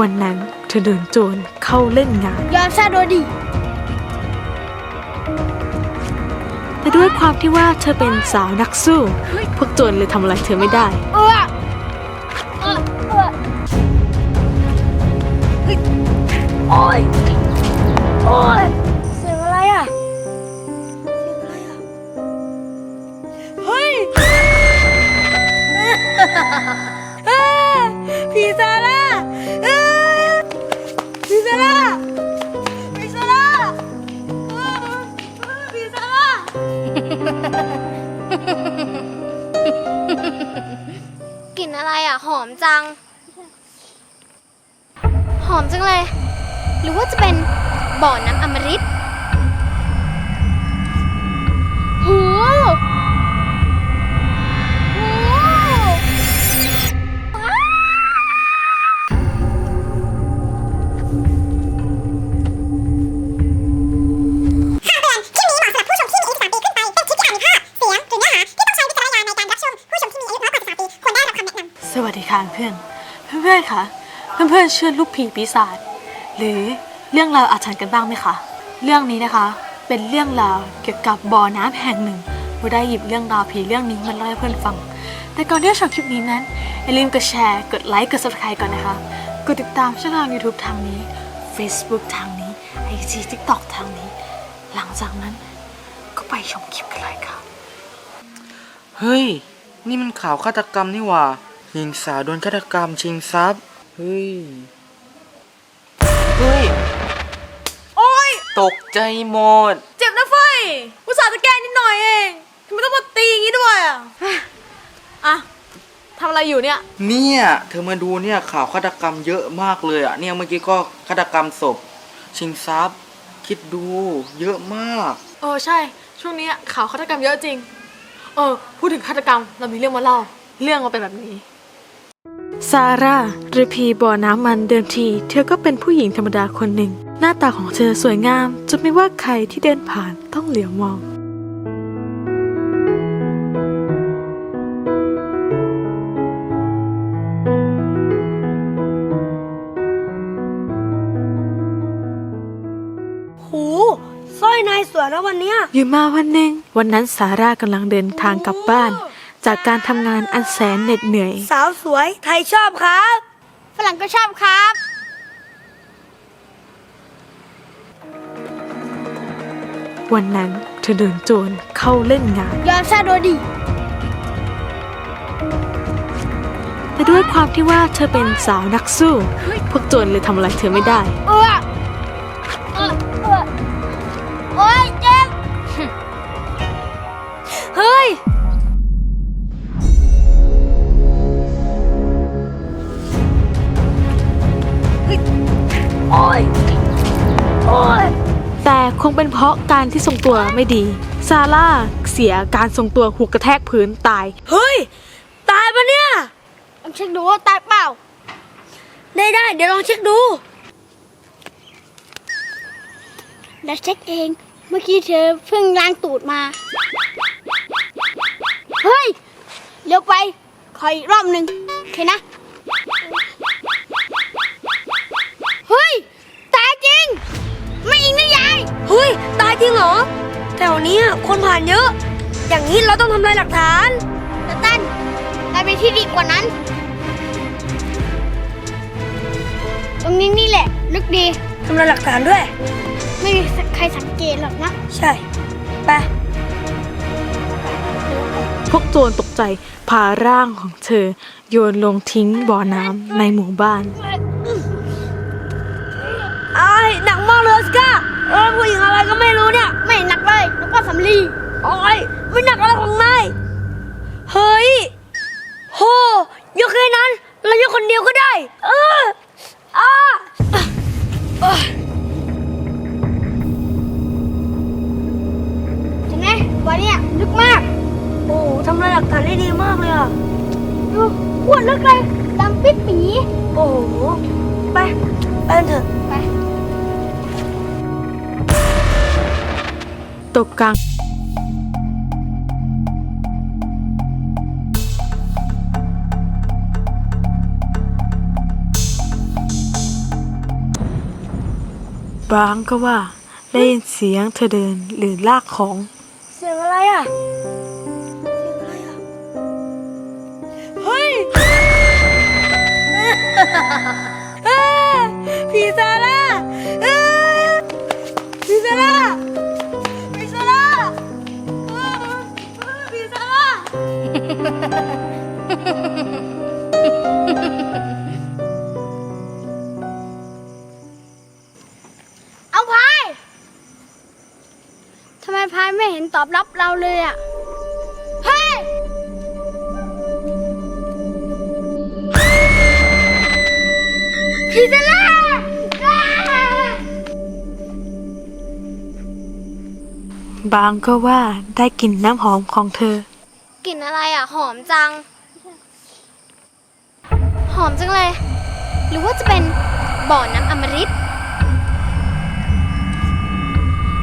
วันนั้นเธอเดินโจรเข้าเล่นงาน ยอมซะโดยดีแต่ด้วยความที่ว่าเธอเป็นสาวนักสู้ พวกโจรเลยทำอะไรเธอไม่ได้ เออเออเออเฮ้ยโอ้ยโอ้ยเสียงอะไรอะ เสียงอะไรอะ เฮ้ย เอ้ยผีซา กลิ่นอะไรอะ หอมจัง หอมจังเลย หรือว่าจะเป็นบ่อน้ำอมฤตหู เพื่อนๆเชื่อลูกผีปีศาจหรือเรื่องราวอาถรรพ์กันบ้างไหมคะ เรื่องนี้นะคะเป็นเรื่องราวเกี่ยวกับบ่อน้ำแห่งหนึ่งเราได้หยิบเรื่องราวผีเรื่องนี้มาเล่าให้เพื่อนฟัง แต่ก่อนที่จะชมคลิปนี้นั้นอย่าลืมกดแชร์กดไลค์กด subscribe ก่อนนะคะ กดติดตามช่องทาง YouTube ทางนี้ Facebook ทางนี้ IG TikTok ทางนี้ หลังจากนั้นก็ไปชมคลิปกันเลยค่ะ เฮ้ย นี่มันข่าวฆาตกรรมนี่หว่าหญิงสาวโดนฆาตกรรมชิงทรัพย์ เฮ้ย เฮ้ย โอ้ยตกใจหมด เจ็บนะเฟยอุตส่าห์จะแก้นิดหน่อยเองทำไมต้องมาตีอย่างนี้ด้วยอะอะทำอะไรอยู่เนี่ย เนี่ย เธอมาดูเนี่ยข่าวฆาตกรรมเยอะมากเลยอะ เนี่ยเมื่อกี้ก็ฆาตกรรมศพ ชิงทรัพย์ คิดดู เยอะมาก เออใช่ ช่วงนี้ข่าวฆาตกรรมเยอะจริง เออ พูดถึงฆาตกรรมเรามีเรื่องมาเล่า เรื่องมันเป็นแบบนี้ ซาร่าหรือพีบ่อน้ำมันเดิมที เธอก็เป็นผู้หญิงธรรมดาคนหนึ่ง หน้าตาของเธอสวยงามจนไม่ว่าใครที่เดินผ่านต้องเหลียวมองหูสร้อยนายสวยนะวันเนี้ยอยู่มาวันหนึ่งวันนั้นซาร่ากำลังเดินทางกลับบ้าน จากการทำงานอันแสนเหน็ดเหนื่อย สาวสวยไทยชอบครับ ฝรั่งก็ชอบครับ วันนั้นเธอเดินโจรเข้าเล่นงาน ยอมซะโดยดี แต่ด้วยความที่ว่าเธอเป็นสาวนักสู้ พวกโจรเลยทำอะไรเธอไม่ได้ เออเอ การที่ทรงตัวไม่ดี ซาร่าเสียการทรงตัวหัวกระแทกพื้นตาย เฮ้ย ตายปะเนี่ยลองเช็คดูว่าตายเปล่า ได้ได้เดี๋ยวลองเช็คดูเดี๋ยวเช็คเอง เมื่อกี้เธอเพิ่งล้างตูดมา เฮ้ย เร็วไป ขออีกรอบหนึ่งโอเคนะ เฮ้ย ตายจริงเหรอ แถวนี้อะคนผ่านเยอะ อย่างนี้เราต้องทำลายหลักฐานแต่ตั้นนายไปที่ดีกว่านั้น ตรงนี้นี่แหละลึกดี ทำลายหลักฐานด้วย ไม่มีใครสังเกตหรอกนะใช่ ไป พวกโจรตกใจพาร่างของเธอ โยนลงทิ้งบ่อน้ำในหมู่บ้านไอ้ายหนักมากเลยออส การ์เออผู้หญิงอะไรก็ไม่รู้เนี่ย ไม่หนักเลยแล้วก็สำลีโอ้ยไม่หนักอะไรของนายเฮ้ยโหยกแค่นั้นเรายกคนเดียวก็ได้ เอออ่าเอ้ยใช่ไหมวันเนี้ยลึกมาก โอ้ทำลายหลักฐานได้ดีมากเลยอะดูอ้วนลึกเลยดำปิดปีโอ้โหไปไปกันเถอะไป ตกกลางบางก็ว่า ได้ยินเสียงเธอเดินหรือลากของ เสียงอะไรอะเฮ้ยเอ้ยผีซาร่า ตอบรับเราเลยอะ เฮ้ยพีซาร่าอ้าบางก็ว่าได้กลิ่นน้ำหอมของเธอ กลิ่นอะไรอะ หอมจัง หอมจังเลย หรือว่าจะเป็นบ่อน้ำอมฤต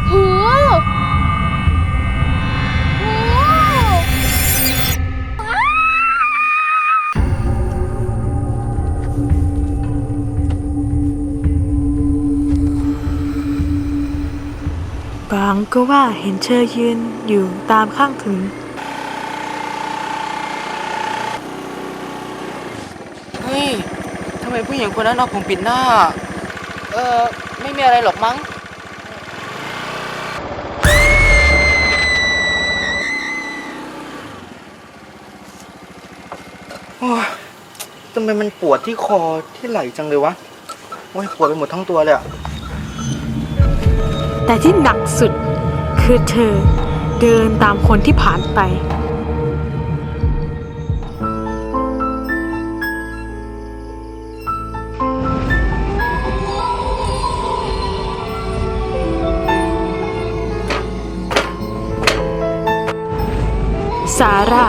หูหู บางก็ว่าเห็นเธอยืนอยู่ตามข้างถนนเฮ้ย ทำไมผู้หญิงคนนั้นเอาผมปิดหน้า เออไม่มีอะไรหรอกมั้ง โอ้ยทำไมมันปวดที่คอที่ไหล่จังเลยวะ โอ้ยปวดไปหมดทั้งตัวเลยอะ แต่ที่หนักสุดคือเธอเดินตามคนที่ผ่านไป ซาร่า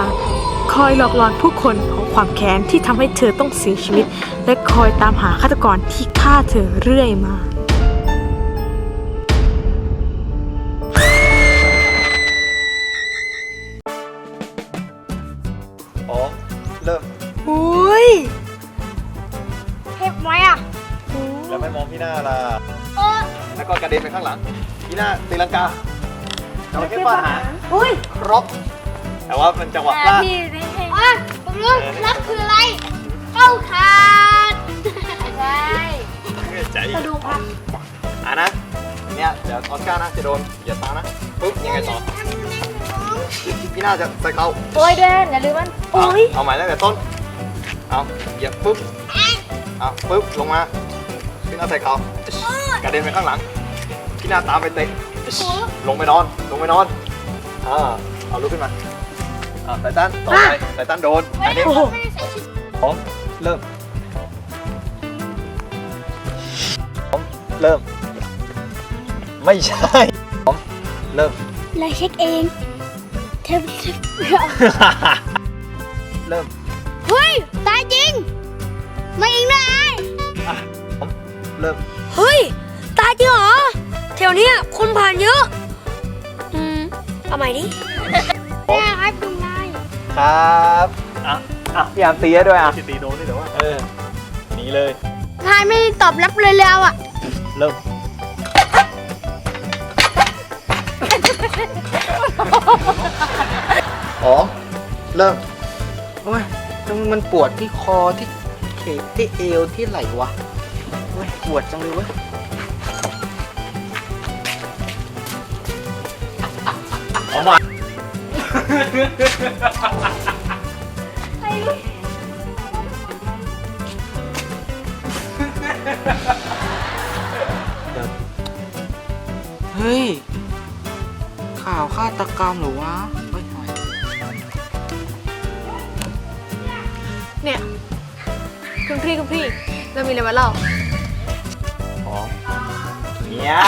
คอยหลอกหลอนผู้คนของความแค้นที่ทำให้เธอต้องเสียชีวิต และคอยตามหาฆาตกรที่ฆ่าเธอเรื่อยมา น้าล่ะเออแล้วก็กระเด็นไปข้างหลังพี่หน้าตีลังกาจระเข้ฟาดหางอุ้ยครบ แต่ว่ามันจังหวะพลาดพี่ได้ให้อะผมรู้รักคืออะไรเข้าขาดใช่ใจกระดูกพักอะนะเนี่ยเดี๋ยวออสการ์นะจะโดนอย่าตานะปุ๊บยังไงต่อพี่หน้าจะใส่เขาโอ้ยเดนอย่าลืมมันเอาเอาใหม่ตั้งแต่ต้นเอาเหยียบปุ๊บเอาปุ๊บลงมา พี่หน้าใส่เขากระเด็นไปข้างหลัง พี่หน้าตามไปเตะ ลงไปนอน ลงไปนอน อ่า เอาลุกขึ้นมา อ่าไตตันต่อไปไตตันโดนอันนี้ไม่ได้ใส่ชุดพร้อมเริ่มพร้อมเริ่ม ไม่ใช่พร้อมเริ่มเลยเช็คเองเทปเริ่ม เฮ้ย ตายจริง ไม่เองนะไอ้พร้อม เริ่มเฮ้ย ตายจริงเหรอแถวเนี้ยคนผ่านเยอะ อืมเอาใหม่ดิแม่ครับดูนายครับอะอะพยายามตีให้ด้วยอะตีโดนนี่แต่ว่าเออหนีเลยพายไม่ได้ตอบรับเลยแล้วอะ เริ่มอ๋อเริ่มโอ้ยทำไมมันปวดที่คอที่เขกที่เอวที่ไหล่วะโอ้ย ปวดจังเลยเว้ยเอามาเฮ้ย ข่าวฆาตกรรมเหรือวะเฮ้ยทำไมเนี่ย คุณพี่คุณพี่ เรามีอะไรมาเล่าอ๋อ เนี่ย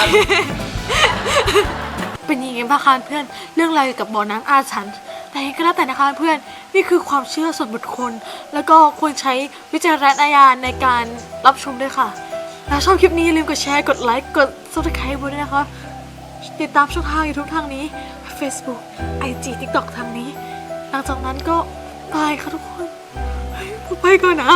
เป็นยังไงบ้างคะเพื่อนเรื่องราวเกี่ยวกับบ่อน้ำอาถรรพ์แต่ยังไงก็แล้วแต่นะคะเพื่อนนี่คือความเชื่อส่วนบุคคล แล้วก็ควรใช้วิจารณญาณในการรับชมด้วยค่ะถ้าชอบคลิปนี้อย่าลืมกดแชร์กดไลค์กด subscribe ด้วยนะคะติดตามช่องทาง YouTube ทางนี้ Facebook IG TikTok ทางนี้ หลังจากนั้นก็บายค่ะทุกคนไปก่อนนะ